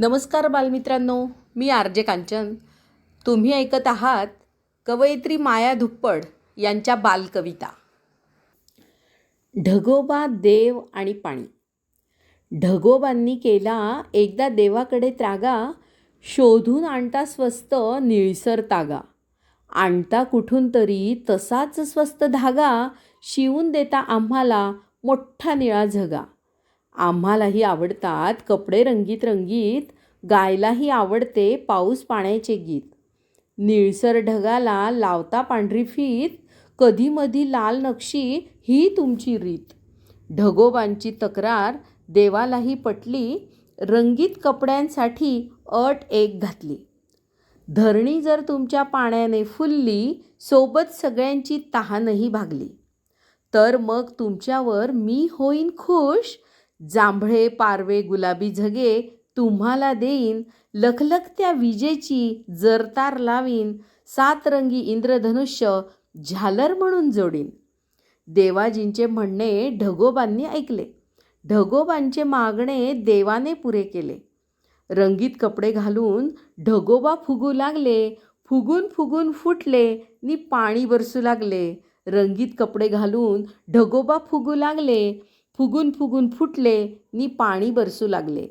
नमस्कार बालमित्रांनो मी R J Kanchan. तुम्ही ऐकत आहात कवयित्री माया धुप्पड यांच्या बालकविता. ढगोबा देव आणि पाणी. ढगोबांनी केला एकदा देवाकडे त्रागा शोधून आणता स्वस्त निळसर तागा. आणता कुठून तरी तसाच स्वस्त धागा शिवून देता आम्हाला मोठा निळा झगा. आम्हालाही आवडतात कपडे रंगीत रंगीत गायलाही आवडते पाऊस पाण्याचे गीत. निळसर ढगाला लावता पांढरी फीत कधीमधी लाल नक्षी ही तुमची रीत. ढगोबांची तक्रार देवालाही पटली रंगीत कपड्यांसाठी अट एक घातली. धरणी जर तुमच्या पाण्याने फुलली सोबत सगळ्यांची तहानही भागली. तर मग तुमच्यावर मी होईन खुश जांभळे पारवे गुलाबी झगे तुम्हाला देईन. लखलखत्या विजेची जरतार लावीन. सातरंगी इंद्रधनुष्य झालर म्हणून जोडीन. देवाजींचे म्हणणे ढगोबांनी ऐकले. ढगोबांचे मागणे देवाने पुरे केले. रंगीत कपडे घालून ढगोबा फुगू लागले. फुगून फुगून फुटले नि पाणी बरसू लागले. रंगीत कपडे घालून ढगोबा फुगू लागले. फुगून फुगून फुटले नि पाणी बरसू लागले.